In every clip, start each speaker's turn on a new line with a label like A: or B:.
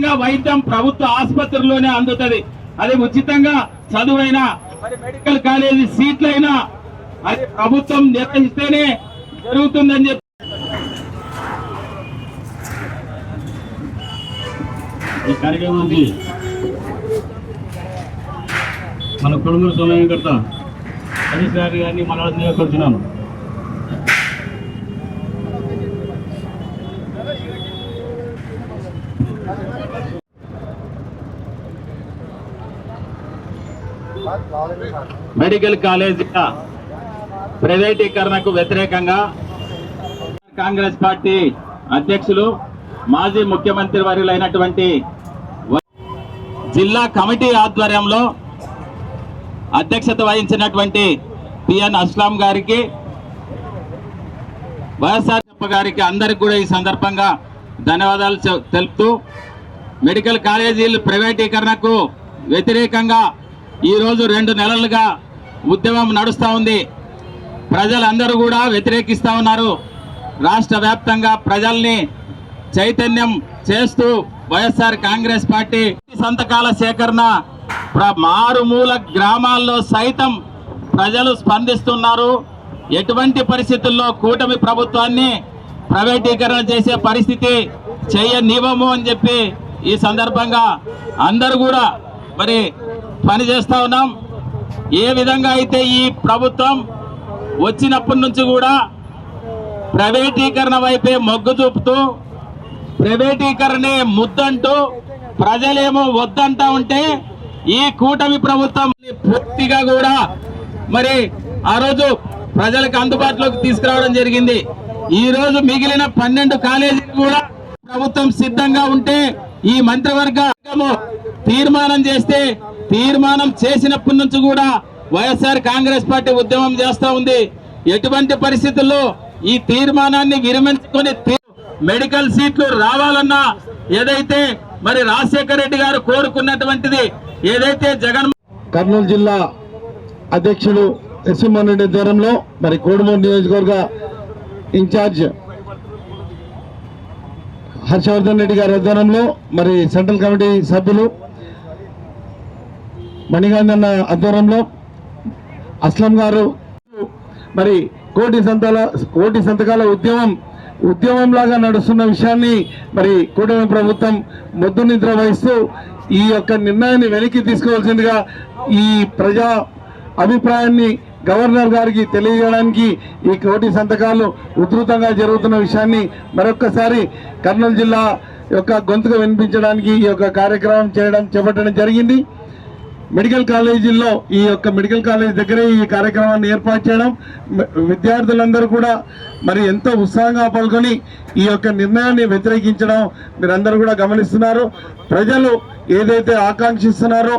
A: ఉచితంగా వైద్యం ప్రభుత్వ ఆసుపత్రిలోనే అందుతుంది. అది ఉచితంగా చదువైనా మరి మెడికల్ కాలేజీ సీట్లైనా అది ప్రభుత్వం నిర్వహిస్తేనే జరుగుతుందని చెప్పి
B: ఈ కార్యక్రమానికి మన కొడుకుల సోమయ్యకర్త హరీష్ గారిని మన కోరుచున్నాను
A: మెడికల్ కాలేజీల ప్రైవేటీకరణకు వ్యతిరేకంగా కాంగ్రెస్ పార్టీ అధ్యక్షులు మాజీ ముఖ్యమంత్రి వర్యులైనటువంటి జిల్లా కమిటీ ఆధ్వర్యంలో అధ్యక్షత వహించినటువంటి పిఎన్ అస్లాం గారికి వైఎస్ఆర్ గారికి అందరికి కూడా ఈ సందర్భంగా ధన్యవాదాలు తెలుపుతూ మెడికల్ కాలేజీలు ప్రైవేటీకరణకు వ్యతిరేకంగా ఈరోజు రెండు నెలలుగా ఉద్యమం నడుస్తూ ఉంది. ప్రజలందరూ కూడా వ్యతిరేకిస్తూ ఉన్నారు. రాష్ట్ర వ్యాప్తంగా ప్రజల్ని చైతన్యం చేస్తూ వైఎస్ఆర్ కాంగ్రెస్ పార్టీ సంతకాల సేకరణ ప్ర- మారుమూల గ్రామాల్లో సైతం ప్రజలు స్పందిస్తున్నారు. ఎటువంటి పరిస్థితుల్లో కూటమి ప్రభుత్వాన్ని ప్రైవేటీకరణ చేసే పరిస్థితి చేయనివ్వము అని చెప్పి ఈ సందర్భంగా అందరూ కూడా మరి పని చేస్తూ ఉన్నాం. ఏ విధంగా అయితే ఈ ప్రభుత్వం వచ్చినప్పటి నుంచి కూడా ప్రైవేటీకరణ వైపే మొగ్గు చూపుతూ ప్రైవేటీకరణే ముద్దంటూ ప్రజలేమో వద్దంటా ఉంటే ఈ కూటమి ప్రభుత్వం పూర్తిగా కూడా మరి ఆ రోజు ప్రజలకు అందుబాటులోకి తీసుకురావడం జరిగింది. ఈ రోజు మిగిలిన పన్నెండు కాలేజీలు కూడా ప్రభుత్వం సిద్ధంగా ఉంటే ఈ మంత్రివర్గము తీర్మానం చేస్తే తీర్మానం చేసినప్పటి నుంచి కూడా వైఎస్ఆర్ కాంగ్రెస్ పార్టీ ఉద్యమం చేస్తూ ఉంది. ఎటువంటి పరిస్థితుల్లో ఈ తీర్మానాన్ని విరమించుకొని మెడికల్ సీట్లు రావాలన్నా ఏదైతే మరి రాజశేఖర రెడ్డి గారు కోరుకున్నటువంటిది ఏదైతే జగన్
C: కర్నూలు జిల్లా అధ్యక్షుడు నరసింహన్ రెడ్డి ద్వారంలో మరి కోడుమూరు నియోజకవర్గ ఇన్ఛార్జ్ హర్షవర్ధన్ రెడ్డి గారి ఆధ్వర్యంలో మరి సెంట్రల్ కమిటీ సభ్యులు మణిగాంధీ అన్న ఆధ్వర్యంలో అస్లం గారు మరి కోటి సంతాల కోటి సంతకాల ఉద్యమం ఉద్యమంలాగా నడుస్తున్న విషయాన్ని మరి కూటమి ప్రభుత్వం మొద్దు నిద్ర వహిస్తూ ఈ యొక్క నిర్ణయాన్ని వెనక్కి తీసుకోవాల్సిందిగా ఈ ప్రజా అభిప్రాయాన్ని గవర్నర్ గారికి తెలియజేయడానికి ఈ కోటి సంతకాలు ఉధృతంగా జరుగుతున్న విషయాన్ని మరొక్కసారి కర్నూలు జిల్లా యొక్క గొంతుగా వినిపించడానికి ఈ యొక్క కార్యక్రమం చేయడం చేపట్టడం జరిగింది. మెడికల్ కాలేజీల్లో ఈ యొక్క మెడికల్ కాలేజ్ దగ్గరే ఈ కార్యక్రమాన్ని ఏర్పాటు చేయడం విద్యార్థులందరూ కూడా మరి ఎంతో ఉత్సాహంగా పాల్గొని ఈ యొక్క నిర్ణయాన్ని వ్యతిరేకించడం మీరందరూ కూడా గమనిస్తున్నారు. ప్రజలు ఏదైతే ఆకాంక్షిస్తున్నారో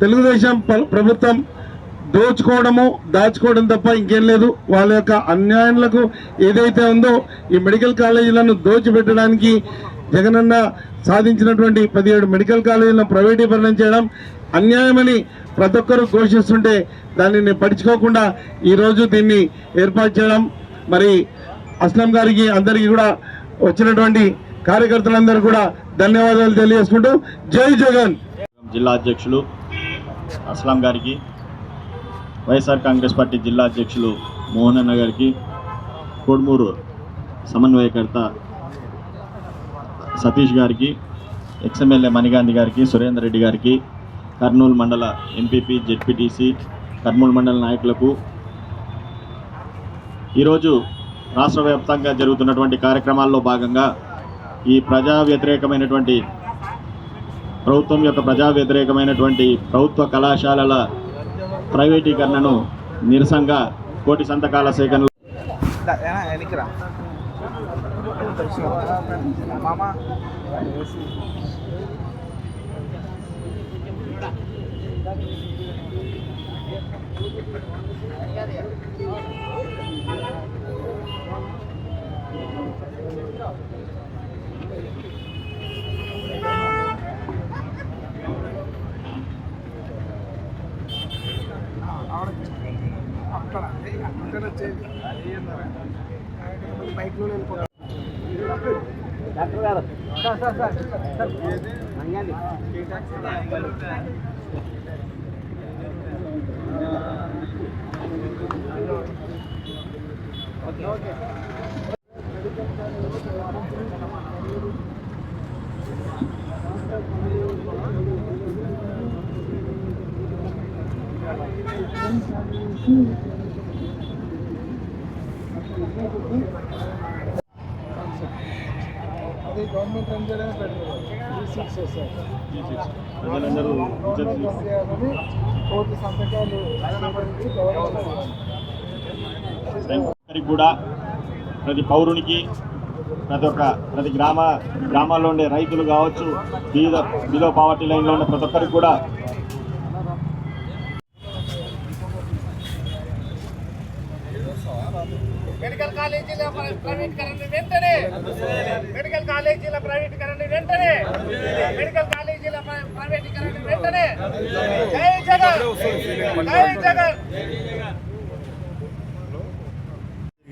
C: తెలుగుదేశం ప్ర- ప్రభుత్వం దోచుకోవడము దాచుకోవడం తప్ప ఇంకేం లేదు. వాళ్ళ యొక్క అన్యాయాలకు ఏదైతే ఉందో ఈ మెడికల్ కాలేజీలను దోచిపెట్టడానికి జగనన్న సాధించినటువంటి పదిహేడు మెడికల్ కాలేజీలను ప్రైవేటీకరణం చేయడం అన్యాయమని ప్రతి ఒక్కరూ ఘోషిస్తుంటే దానిని పడుచుకోకుండా ఈరోజు దీన్ని ఏర్పాటు చేయడం. మరి అస్లం గారికి అందరికీ కూడా వచ్చినటువంటి కార్యకర్తలందరూ కూడా ధన్యవాదాలు తెలియజేసుకుంటూ జై జగన్.
B: జిల్లా అధ్యక్షులు అస్లాం గారికి వైఎస్ఆర్ కాంగ్రెస్ పార్టీ జిల్లా అధ్యక్షులు మోహన్ అన్న గారికి కోడుమూరు సమన్వయకర్త సతీష్ గారికి ఎక్స్ఎమ్మెల్యే మణిగాంధీ గారికి సురేందర్ రెడ్డి గారికి కర్నూలు మండల ఎంపీపీ జెడ్పీటీసీ కర్నూలు మండల నాయకులకు ఈరోజు రాష్ట్ర వ్యాప్తంగా జరుగుతున్నటువంటి కార్యక్రమాల్లో భాగంగా ఈ ప్రజా వ్యతిరేకమైనటువంటి ప్రభుత్వం యొక్క ప్రజా వ్యతిరేకమైనటువంటి ప్రభుత్వ కళాశాలల ప్రైవేటీకరణను నిరసంగా కోటి సంతకాల సేకరణ
D: మామ. అక్కడ అక్కడ వచ్చేది బైక్లో వెళ్ళిపోతాం డాక్టర్ గారు అది గవర్నమెంట్ రన్ చేయడమే బెటర్ త్రీ సిక్స్ వస్తాయి
B: ప్రజలందరూ
D: చేయాలని కోటి సంతకాలు గవర్నమెంట్
B: అందరికి కూడా ప్రతి పౌరునికి ప్రతి ఒక్క ప్రతి గ్రామ గ్రామాల్లో ఉండే రైతులు కావచ్చు బీద బిలో పావర్టీ లైన్లో ఉండే ప్రతి ఒక్కరికి కూడా
E: మెడికల్ కాలేజీల ప్రైవేటీకరణ వెంటనే! మెడికల్ కాలేజీల ప్రైవేటీకరణ వెంటనే! మెడికల్ కాలేజీల ప్రైవేటీకరణ వెంటనే! జై జగన్! జై జగన్!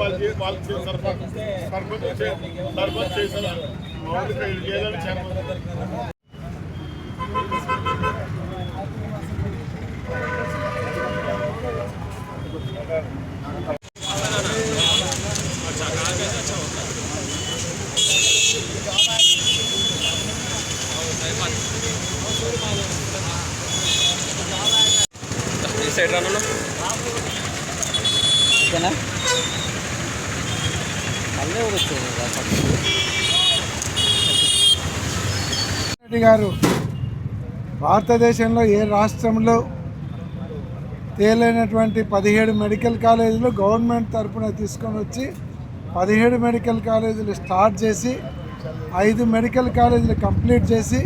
F: బాబు వాళ్ళకి వాళ్ళకి సర్పంచ్ సర్పంచ్ చే- సర్పంచ్ చేశారు మామూలుగా ఏదైనా చేయాలి
D: రెడ్డి గారు భారతదేశంలో ఏ రాష్ట్రంలో తేలైనటువంటి పదిహేడు మెడికల్ కాలేజీలు గవర్నమెంట్ తరపున తీసుకొని వచ్చి పదిహేడు మెడికల్ కాలేజీలు స్టార్ట్ చేసి ఐదు మెడికల్ కాలేజీలు కంప్లీట్ చేసి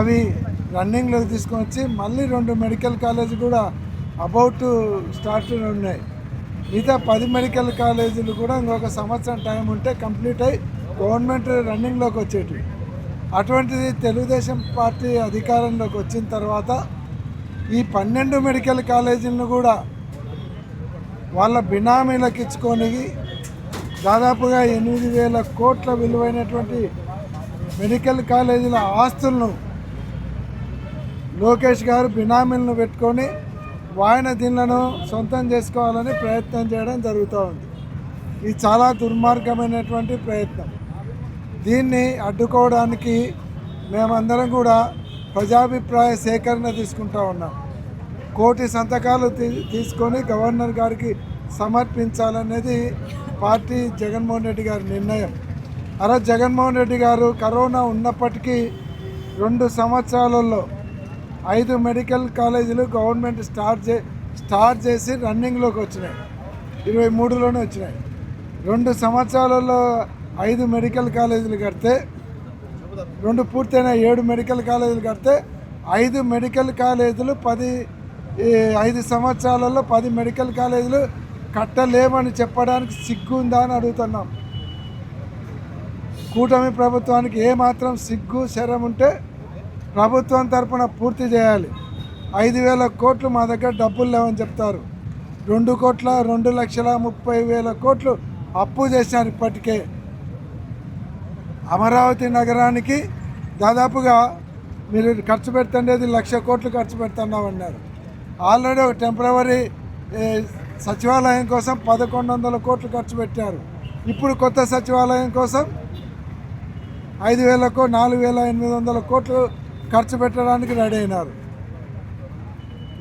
D: అవి రన్నింగ్లోకి తీసుకొని వచ్చి మళ్ళీ రెండు మెడికల్ కాలేజీ కూడా అబౌట్ స్టార్ట్ ఉన్నాయి. మిగతా పది మెడికల్ కాలేజీలు కూడా ఇంకొక సంవత్సరం టైం ఉంటే కంప్లీట్ అయ్యి గవర్నమెంట్ రన్నింగ్లోకి వచ్చేటివి. అటువంటిది తెలుగుదేశం పార్టీ అధికారంలోకి వచ్చిన తర్వాత ఈ పన్నెండు మెడికల్ కాలేజీలను కూడా వాళ్ళ బినామీలకు ఇచ్చుకొని దాదాపుగా ఎనిమిది వేల కోట్ల విలువైనటువంటి మెడికల్ కాలేజీల ఆస్తులను లోకేష్ గారు బినామీలను పెట్టుకొని వాయన దీనిలను సొంతం చేసుకోవాలని ప్రయత్నం చేయడం జరుగుతూ ఉంది ఇది చాలా దుర్మార్గమైనటువంటి ప్రయత్నం. దీన్ని అడ్డుకోవడానికి మేమందరం కూడా ప్రజాభిప్రాయ సేకరణ తీసుకుంటా ఉన్నాం. కోటి సంతకాలు తీ తీసుకొని గవర్నర్ గారికి సమర్పించాలనేది పార్టీ జగన్మోహన్ రెడ్డి గారి నిర్ణయం. అలా జగన్మోహన్ రెడ్డి గారు కరోనా ఉన్నప్పటికీ రెండు సంవత్సరాలలో ఐదు మెడికల్ కాలేజీలు గవర్నమెంట్ స్టార్ట్ చే స్టార్ట్ చేసి రన్నింగ్లోకి వచ్చినాయి. ఇరవై మూడులోనే వచ్చినాయి. రెండు సంవత్సరాలలో ఐదు మెడికల్ కాలేజీలు కడితే రెండు పూర్తయిన ఏడు మెడికల్ కాలేజీలు కడితే ఐదు మెడికల్ కాలేజీలు పది ఐదు సంవత్సరాలలో పది మెడికల్ కాలేజీలు కట్టలేమని చెప్పడానికి సిగ్గు ఉందా అని అడుగుతున్నాం. కూటమి ప్రభుత్వానికి ఏమాత్రం సిగ్గు శరం ఉంటే ప్రభుత్వం తరపున పూర్తి చేయాలి. ఐదు వేల కోట్లు మా దగ్గర డబ్బులు లేవని చెప్తారు. రెండు కోట్ల రెండు లక్షల ముప్పై వేల కోట్లు అప్పు చేశారు ఇప్పటికే. అమరావతి నగరానికి దాదాపుగా మీరు ఖర్చు పెడుతుండేది లక్ష కోట్లు ఖర్చు పెడుతున్నామన్నారు ఆల్రెడీ ఒక టెంపరీ సచివాలయం కోసం పదకొండు వందల కోట్లు ఖర్చు పెట్టారు. ఇప్పుడు కొత్త సచివాలయం కోసం ఐదు వేలకు నాలుగు వేల ఎనిమిది వందల కోట్లు ఖర్చు పెట్టడానికి రెడీ అయినారు.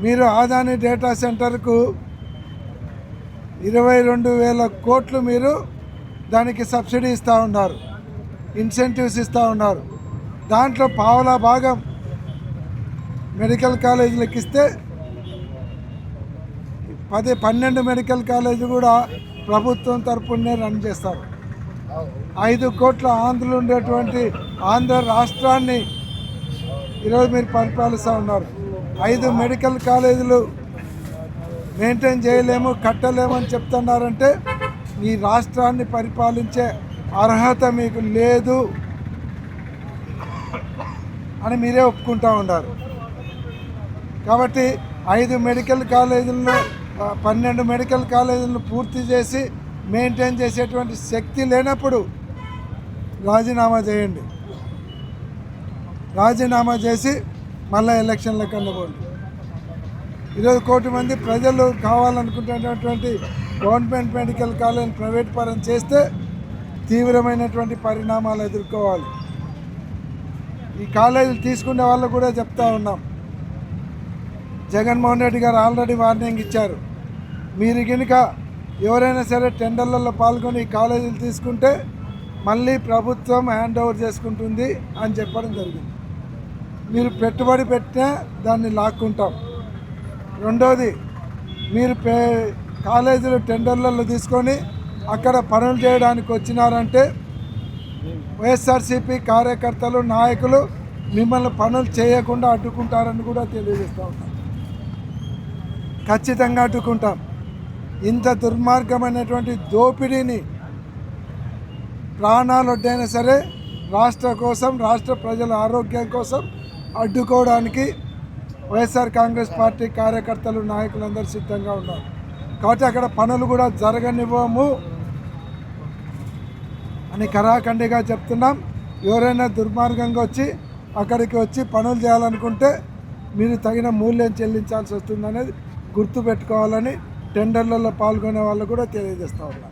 D: మీరు ఆదాని డేటా సెంటర్కు ఇరవై రెండు వేల కోట్లు మీరు దానికి సబ్సిడీ ఇస్తూ ఉన్నారు. ఇన్సెంటివ్స్ ఇస్తూ ఉన్నారు. దాంట్లో పావలా భాగం మెడికల్ కాలేజీలకు ఇస్తే పది పన్నెండు మెడికల్ కాలేజీ కూడా ప్రభుత్వం తరపునే రన్ చేస్తారు. ఐదు కోట్ల ఆంధ్రులు ఉండేటువంటి ఆంధ్ర రాష్ట్రాన్ని ఈరోజు మీరు పరిపాలిస్తూ ఉన్నారు. ఐదు మెడికల్ కాలేజీలు మెయింటైన్ చేయలేము కట్టలేము అని చెప్తున్నారంటే ఈ రాష్ట్రాన్ని పరిపాలించే అర్హత మీకు లేదు అని మీరే ఒప్పుకుంటా ఉన్నారు. కాబట్టి ఐదు మెడికల్ కాలేజీలను పన్నెండు మెడికల్ కాలేజీలను పూర్తి చేసి మెయింటైన్ చేసేటువంటి శక్తి లేనప్పుడు రాజీనామా చేయండి. రాజీనామా చేసి మళ్ళీ ఎలక్షన్లకు అందబోండి ఈరోజు కోటి మంది ప్రజలు కావాలనుకుంటున్నటువంటి గవర్నమెంట్ మెడికల్ కాలేజీని ప్రైవేట్ పరం చేస్తే తీవ్రమైనటువంటి పరిణామాలు ఎదుర్కోవాలి. ఈ కాలేజీలు తీసుకునే వాళ్ళు కూడా చెప్తా ఉన్నాం. జగన్మోహన్ రెడ్డి గారు ఆల్రెడీ వార్నింగ్ ఇచ్చారు. మీరు కనుక ఎవరైనా సరే టెండర్లలో పాల్గొని ఈ కాలేజీలు తీసుకుంటే మళ్ళీ ప్రభుత్వం హ్యాండ్ ఓవర్ చేసుకుంటుంది అని చెప్పడం జరిగింది. మీరు పెట్టుబడి పెట్టినా దాన్ని లాక్కుంటాం. రెండోది మీరు పే కాలేజీలు టెండర్లలో తీసుకొని అక్కడ పనులు చేయడానికి వచ్చినారంటే వైఎస్ఆర్సీపీ కార్యకర్తలు నాయకులు మిమ్మల్ని పనులు చేయకుండా అడ్డుకుంటారని కూడా తెలియజేస్తూ ఉంటాం ఖచ్చితంగా అడ్డుకుంటాం. ఇంత దుర్మార్గమైనటువంటి దోపిడీని ప్రాణాలు వడ్డైనా సరే రాష్ట్ర కోసం రాష్ట్ర ప్రజల ఆరోగ్యం కోసం అడ్డుకోవడానికి వైఎస్ఆర్ కాంగ్రెస్ పార్టీ కార్యకర్తలు నాయకులందరూ సిద్ధంగా ఉన్నారు. కాబట్టి అక్కడ పనులు కూడా జరగనివ్వము. అని కరాఖండిగా చెప్తున్నాం. ఎవరైనా దుర్మార్గంగా వచ్చి అక్కడికి వచ్చి పనులు చేయాలనుకుంటే మీరు తగిన మూల్యం చెల్లించాల్సి వస్తుందనేది గుర్తుపెట్టుకోవాలని టెండర్లలో పాల్గొనే వాళ్ళు కూడా తెలియజేస్తూ ఉన్నారు.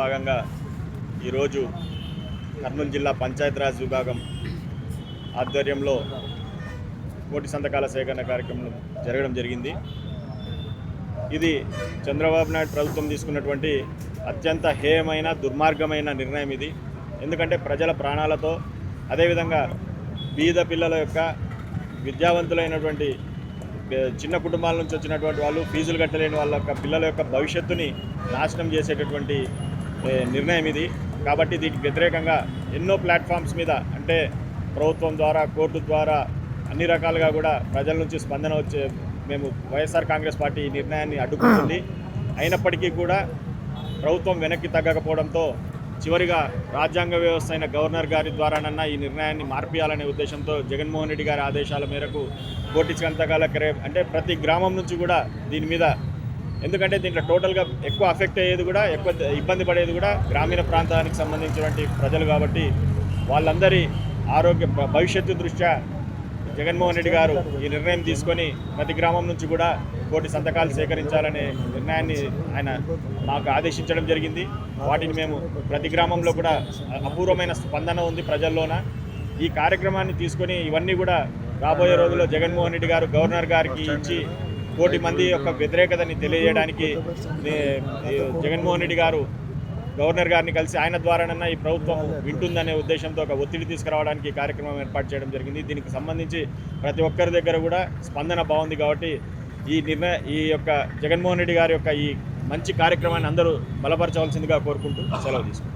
B: భాగంగా ఈరోజు కర్నూలు జిల్లా పంచాయతీరాజ్ విభాగం ఆధ్వర్యంలో కోటి సంతకాల సేకరణ కార్యక్రమం జరగడం జరిగింది. ఇది చంద్రబాబు నాయుడు ప్రభుత్వం తీసుకున్నటువంటి అత్యంత హేయమైన దుర్మార్గమైన నిర్ణయం ఇది. ఎందుకంటే ప్రజల ప్రాణాలతో అదేవిధంగా బీద పిల్లల యొక్క విద్యావంతులైనటువంటి చిన్న కుటుంబాల నుంచి వచ్చినటువంటి వాళ్ళు ఫీజులు కట్టలేని వాళ్ళ యొక్క పిల్లల యొక్క భవిష్యత్తుని నాశనం చేసేటటువంటి నిర్ణయం ఇది. కాబట్టి దీనికి వ్యతిరేకంగా ఎన్నో ప్లాట్ఫామ్స్ మీద అంటే ప్రభుత్వం ద్వారా కోర్టు ద్వారా అన్ని రకాలుగా కూడా ప్రజల నుంచి స్పందన వచ్చే మేము వైఎస్ఆర్ కాంగ్రెస్ పార్టీ ఈ నిర్ణయాన్ని అడ్డుకుంటుంది. అయినప్పటికీ కూడా ప్రభుత్వం వెనక్కి తగ్గకపోవడంతో చివరిగా రాజ్యాంగ వ్యవస్థ అయిన గవర్నర్ గారి ద్వారానన్నా ఈ నిర్ణయాన్ని మార్పియాలనే ఉద్దేశంతో జగన్మోహన్ రెడ్డి గారి ఆదేశాల మేరకు కోటి సంతకాల క్రే అంటే ప్రతి గ్రామం నుంచి కూడా దీని మీద ఎందుకంటే దీంట్లో టోటల్గా ఎక్కువ అఫెక్ట్ అయ్యేది కూడా ఎక్కువ ఇబ్బంది పడేది కూడా గ్రామీణ ప్రాంతానికి సంబంధించినటువంటి ప్రజలు కాబట్టి వాళ్ళందరి ఆరోగ్య భవిష్యత్తు దృష్ట్యా జగన్మోహన్ రెడ్డి గారు ఈ నిర్ణయం తీసుకొని ప్రతి గ్రామం నుంచి కూడా కోటి సంతకాలు సేకరించాలనే నిర్ణయాన్ని ఆయన మాకు ఆదేశించడం జరిగింది. వాటిని మేము ప్రతి గ్రామంలో కూడా అపూర్వమైన స్పందన ఉంది ప్రజల్లోన. ఈ కార్యక్రమాన్ని తీసుకొని ఇవన్నీ కూడా రాబోయే రోజుల్లో జగన్మోహన్ రెడ్డి గారు గవర్నర్ గారికి ఇచ్చి కోటి మంది యొక్క వ్యతిరేకతని తెలియజేయడానికి జగన్మోహన్ రెడ్డి గారు గవర్నర్ గారిని కలిసి ఆయన ద్వారానన్నా ఈ ప్రభుత్వం వింటుందనే ఉద్దేశంతో ఒక ఒత్తిడి తీసుకురావడానికి ఈ కార్యక్రమం ఏర్పాటు చేయడం జరిగింది. దీనికి సంబంధించి ప్రతి ఒక్కరి దగ్గర కూడా స్పందన బాగుంది కాబట్టి ఈ నిర్ణయ ఈ యొక్క జగన్మోహన్ రెడ్డి గారి యొక్క ఈ మంచి కార్యక్రమాన్ని అందరూ బలపరచవలసిందిగా కోరుకుంటూ సెలవు తీసుకుంటాం